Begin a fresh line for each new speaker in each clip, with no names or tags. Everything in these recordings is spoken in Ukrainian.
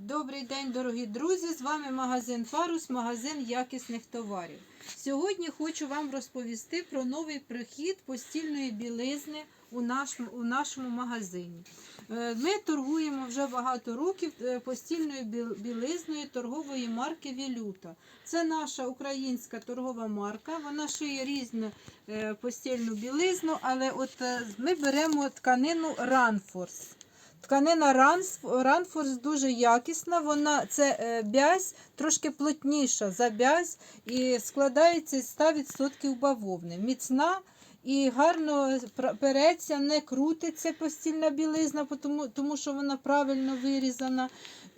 Добрий день, дорогі друзі! З вами магазин Фарус, магазин якісних товарів. Сьогодні хочу вам розповісти про новий прихід постільної білизни у нашому, у нашому магазині. Е, Ми торгуємо вже багато років е, постільною білизною торгової марки Вілюта. Це наша українська торгова марка. Вона шиє різну е, постільну білизну, але от ми беремо тканину Ранфорс. Тканина Ранфорс дуже якісна. Вона це е, бязь трошки плотніша за бязь і складається з 100% бавовни. Міцна і гарно переться, не крутиться постільна білизна, тому, тому що вона правильно вирізана.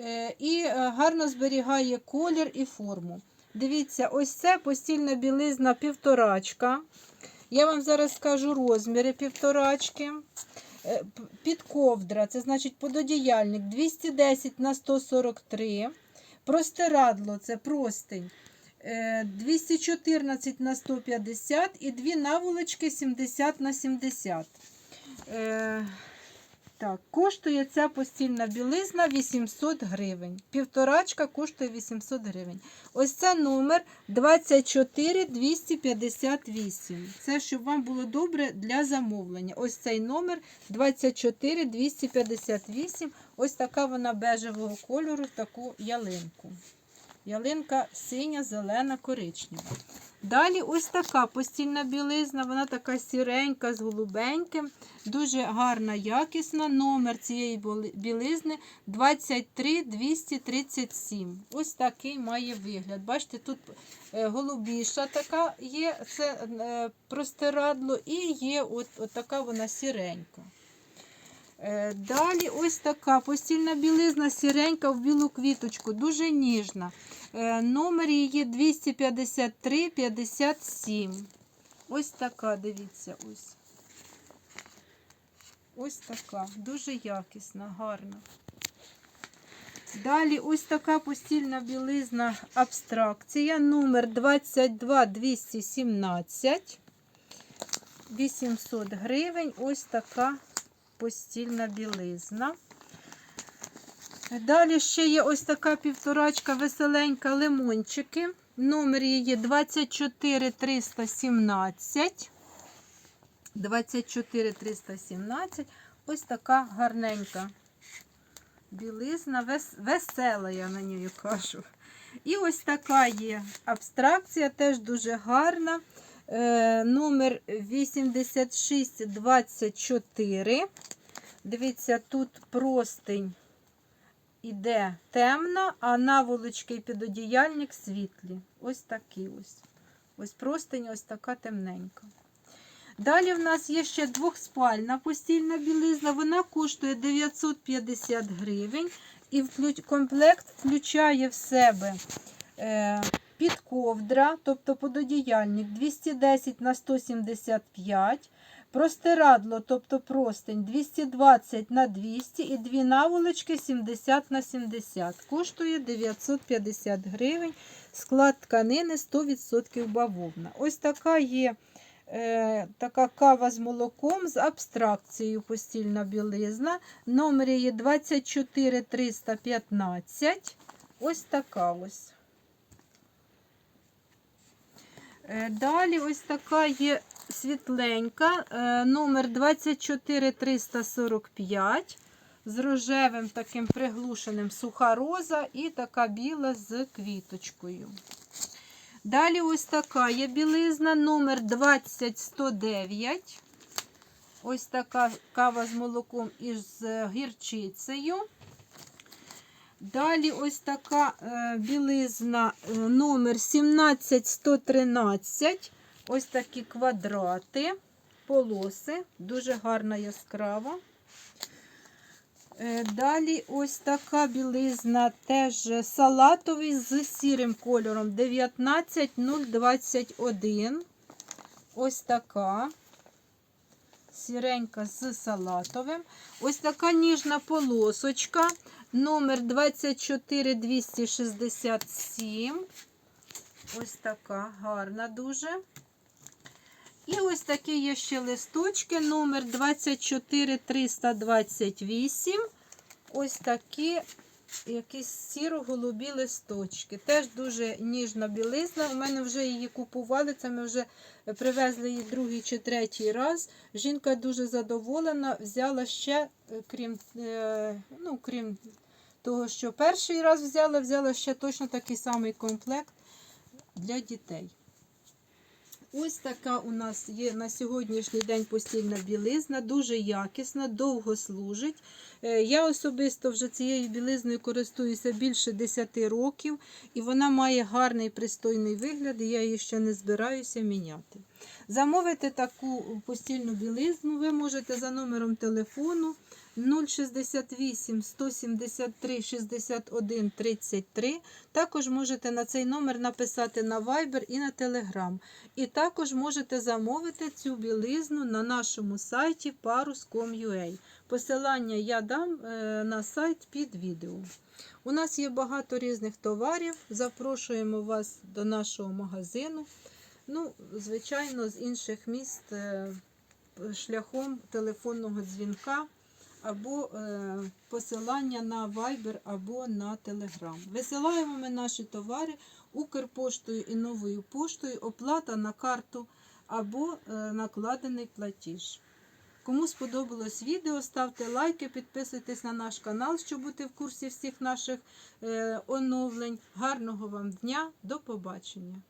Е, І е, гарно зберігає колір і форму. Дивіться, ось це постільна білизна півторачка. Я вам зараз скажу розміри півторачки. Е, Підковдра, це значить пододіяльник 210 на 143. Простирадло це простень е, 214 на 150 і дві наволочки 70 на 70. Так, коштує ця постільна білизна 800 гривень. Півторачка коштує 800 гривень. Ось це номер 24 258. Це щоб вам було добре для замовлення. Ось цей номер 24 258. Ось така вона бежевого кольору, таку ялинку. Ялинка синя, зелена, коричнева. Далі ось така постільна білизна, вона така сіренька з голубеньким, дуже гарна, якісна. Номер цієї білизни 23 237. Ось такий має вигляд. Бачите, тут е, голубіша така є, це е, простирадло, і є от, от така вона сіренька. Е, Далі ось така постільна білизна сіренька в білу квіточку, дуже ніжна. Е, Номер її 253-57. Ось така, дивіться, ось. Ось така, дуже якісна, гарна. Далі ось така постільна білизна абстракція, номер 22217. 800 гривень. Ось така постільна білизна. Далі ще є ось така півторачка веселенька лимончики. Номер її 24317. 24317. Ось така гарненька білизна, вес- весела, я на неї кажу. І ось така є абстракція, теж дуже гарна. Е, номер 8624. Дивіться, тут простень іде темна, а наволочки і підодіяльник світлі. Ось такі ось. Ось простень, ось така темненька. Далі в нас є ще двохспальна постільна білизна. Вона коштує 950 гривень. І комплект включає в себе е, підковдра, тобто пододіяльник 210 на 175, простирадло, тобто простень 220 на 200 і дві наволочки 70 на 70. Коштує 950 гривень. Склад тканини 100% бавовна. Ось така є е, така кава з молоком з абстракцією постільна білизна. Номер її 24315. Ось така ось. Е, Далі ось така є світленька, е, номер 24345 з рожевим таким приглушеним суха роза і така біла з квіточкою. Далі ось така є білизна, номер 20109. Ось така кава з молоком і з гірчицею. Далі ось така е, білизна е, номер 17113. Ось такі квадрати, полоси, дуже гарна яскрава. Е, Далі ось така білизна, теж салатовий з сірим кольором 19021. Ось така. Сіренька з салатовим. Ось така ніжна полосочка. Номер 24267. Ось така гарна дуже. І ось такі є ще листочки. Номер 24328. Ось такі якісь сіро-голубі листочки. Теж дуже ніжна білизна. У мене вже її купували. Це ми вже привезли її другий чи третій раз. Жінка дуже задоволена, взяла ще, е, крім, е, ну, крім того, що перший раз взяла, взяла ще точно такий самий комплект для дітей. Ось така у нас є на сьогоднішній день постільна білизна, дуже якісна, довго служить. Е, Я особисто вже цією білизною користуюся більше 10 років, і вона має гарний пристойний вигляд, і я її ще не збираюся міняти. Замовити таку постільну білизну ви можете за номером телефону 068 173 61 33. Також можете на цей номер написати на Viber і на Telegram. І також можете замовити цю білизну на нашому сайті parus.com.ua. Посилання я дам е, на сайт під відео. У нас є багато різних товарів. Запрошуємо вас до нашого магазину. Ну, звичайно, з інших міст е, шляхом телефонного дзвінка або е, посилання на Viber або на Telegram. Висилаємо ми наші товари Укрпоштою і новою поштою, оплата на карту або е, накладений платіж. Кому сподобалось відео, ставте лайки, підписуйтесь на наш канал, щоб бути в курсі всіх наших е, оновлень. Гарного вам дня, до побачення!